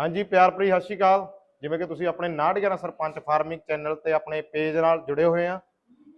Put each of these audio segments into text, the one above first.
ਹਾਂਜੀ ਪਿਆਰ ਭਰੀ ਸਤਿ ਸ਼੍ਰੀ ਅਕਾਲ। ਜਿਵੇਂ ਕਿ ਤੁਸੀਂ ਆਪਣੇ 911 ਸਰਪੰਚ ਫਾਰਮਿੰਗ ਚੈਨਲ ਤੇ ਆਪਣੇ ਪੇਜ ਨਾਲ ਜੁੜੇ ਹੋਏ ਆ।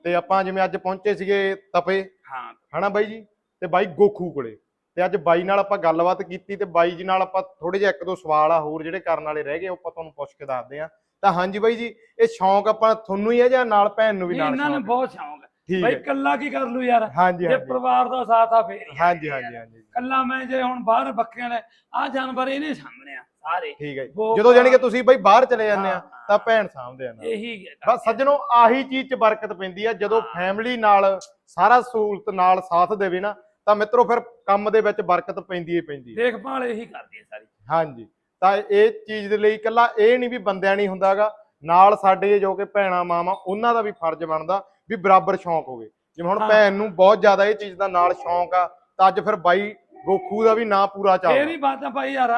ਤੇ ਆਪਾਂ ਜਿਵੇਂ ਅੱਜ ਪਹੁੰਚੇ ਸੀਗੇ ਤਪੇ ਹਾਂ। ਹਨਾ ਬਾਈ ਜੀ? ਤੇ ਬਾਈ ਗੋਖੂ ਕੋਲੇ। ਤੇ ਅੱਜ ਬਾਈ ਨਾਲ ਆਪਾਂ ਗੱਲਬਾਤ ਕੀਤੀ ਤੇ ਬਾਈ ਜੀ ਨਾਲ ਆਪਾਂ ਥੋੜੇ ਜਿਹਾ ਇੱਕ ਦੋ ਸਵਾਲ ਆ ਹੋਰ ਜਿਹੜੇ ਕਰਨ ਵਾਲੇ ਰਹਿ ਗਏ ਉਹ ਆਪਾਂ ਤੁਹਾਨੂੰ ਪੁੱਛ ਕੇ ਦੱਸਦੇ ਆ। ਤਾਂ ਹਾਂਜੀ ਬਾਈ ਜੀ ਇਹ ਸ਼ੌਂਕ ਆਪਾਂ ਤੁਹਾਨੂੰ ਹੀ ਹੈ ਜਾਂ ਨਾਲ ਭੈਣ ਨੂੰ ਵੀ ਨਾਲ ਇਹਨਾਂ ਨੂੰ? ਬਹੁਤ ਸ਼ੌਂਕ ਠੀਕ ਕੱਲਾ ਕੀ ਕਰ ਲੂ ਯਾਰ? ਹਾਂਜੀ ਜੇ ਹਾਂਜੀ। ਪਰਿਵਾਰ ਦਾ ਸਾਥ ਆ ਫੇਰ ਹੀ ਆ ਹਾਂਜੀ। ਹਾਂਜੀ ਹਾਂਜੀ। ਕੱਲਾ ਮੈਂ ਜੇ ਹੁਣ ਬਾਹਰ ਬੱਕਰੀਆਂ ਨੇ ਆ ਜਾਨਵਰ ਇਹਨੇ ਸਾਹਮਣੇ ਆ ਸਾਰੇ। ਠੀਕ ਹੈ ਜੀ। ਜਦੋਂ ਜਾਨੀ ਕਿ ਤੁਸੀਂ ਬਾਈ ਬਾਹਰ ਚਲੇ ਜਾਂਦੇ ਆ ਹਾਂ, ਤਾਂ ਭੈਣ ਸਾਂਭਦੇ ਆ ਨਾਲ। ਇਹੀ ਹੈ ਬਸ ਸੱਜਣੋ ਆਹੀ ਚੀਜ਼ 'ਚ ਬਰਕਤ ਪੈਂਦੀ ਆ। ਜਦੋਂ ਹਾਂ। ਫੈਮਿਲੀ ਨਾਲ ਸਾਰਾ ਸਹੂਲਤ ਨਾਲ ਸਾਥ ਦੇਵੇ ਨਾ ਤਾਂ ਮਿੱਤਰੋ ਫਿਰ ਕੰਮ ਦੇ ਵਿੱਚ ਬਰਕਤ ਪੈਂਦੀ ਹੀ ਪੈਂਦੀ ਹੈ ਦੇਖਭਾਲ ਇਹੀ ਕਰਦੀ ਹੈ ਸਾਰੀ। ਹਾਂਜੀ। ਤਾਂ ਇਹ ਚੀਜ਼ ਦੇ ਲਈ ਇਕੱਲਾ ਇਹ ਨਹੀਂ ਵੀ ਬੰਦਿਆਂ ਨਹੀਂ ਹੁੰਦਾਗਾ ਨਾਲ ਸਾਡੇ ਜੋ ਕਿ ਭੈਣਾ ਮਾਵਾ ਉਹਨਾਂ ਦਾ ਵੀ ਫਰਜ਼ ਬਣਦਾ ਵੀ ਬਰਾਬਰ ਸ਼ੌਂਕ ਹੋਵੇ। ਜਿਵੇਂ ਹੁਣ। ਭੈਣ ਨੂੰ ਬਹੁਤ ਜ਼ਿਆਦਾ ਇਹ ਚੀਜ਼ ਦਾ ਨਾਲ ਸ਼ੌਂਕ ਆ ਤਾਂ ਅੱਜ ਫਿਰ ਬਾਈ ਗੋਖੂ ਦਾ ਵੀ ਨਾਂ ਪੂਰਾ ਫੇਰ ਚੱਲਦਾ ਹੀ ਬਾਤਾਂ ਭਾਈ ਯਾਰ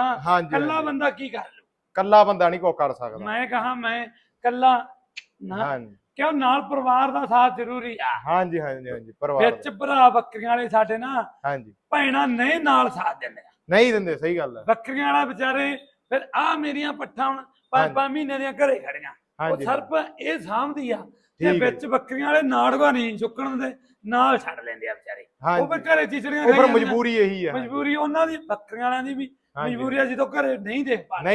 ਕੱਲਾ। ਬੰਦਾ ਕੀ ਕਰ ਲੂ ਇਕੱਲਾ ਬੰਦਾ ਨਹੀਂ ਕੋ ਕਰ ਸਕਦਾ। ਮੈਂ ਕਹਾ ਮੈਂ ਕੱਲਾ ਨਾ ਹਾਂਜੀ। ਕਿਉਂ ਨਾਲ ਪਰਿਵਾਰ ਦਾ ਸਾਥ ਜ਼ਰੂਰੀ ਆ? ਹਾਂਜੀ ਹਾਂਜੀ ਹਾਂਜੀ ਪਰਿਵਾਰ ਵਿੱਚ। ਭਰਾ ਬੱਕਰੀਆਂ ਵਾਲੇ ਸਾਡੇ ਨਾ ਹਾਂਜੀ। ਭੈਣਾਂ ਨਹੀਂ ਨਾਲ ਸਾਥ ਦਿੰਦੇ। ਆ ਨਹੀਂ ਦਿੰਦੇ ਸਹੀ ਗੱਲ ਹੈ ਬੱਕਰੀਆਂ ਵਾਲਾ ਵਿਚਾਰੇ ਫਿਰ ਆ ਮੇਰੀਆਂ ਪੱਠਾਂ ਹੁਣ ਪੰਜ। ਪੰਜ ਮਹੀਨੇ ਦੀਆਂ ਘਰੇ ਖੜੀਆਂ। ਉਹ ਸਰਪ ਇਹ ਸਾਂਭਦੀ ਆ ਤੇ ਵਿੱਚ ਬੱਕਰੀਆਂ ਵਾਲੇ ਨਾੜਗਾ ਨਹੀਂ ਚੁੱਕਣ ਦੇ ਨਾਲ ਛੱਡ ਲੈਂਦੇ ਆ ਵਿਚਾਰੇ। ਉਹ ਫਿਰ ਘਰੇ ਚਿਚੜੀਆਂ ਉਹ ਫਿਰ। ਮਜਬੂਰੀ ਇਹੀ ਹੈ ਮਜਬੂਰੀ ਉਹਨਾਂ ਦੀ ਬੱਕਰੀਆਂ ਵਾਲਿਆਂ ਦੀ ਵੀ। ਮਜਬੂਰੀ ਆ ਜਦੋਂ ਘਰੇ ਨਹੀਂ ਦੇਖ ਪਾ ਨਹੀਂ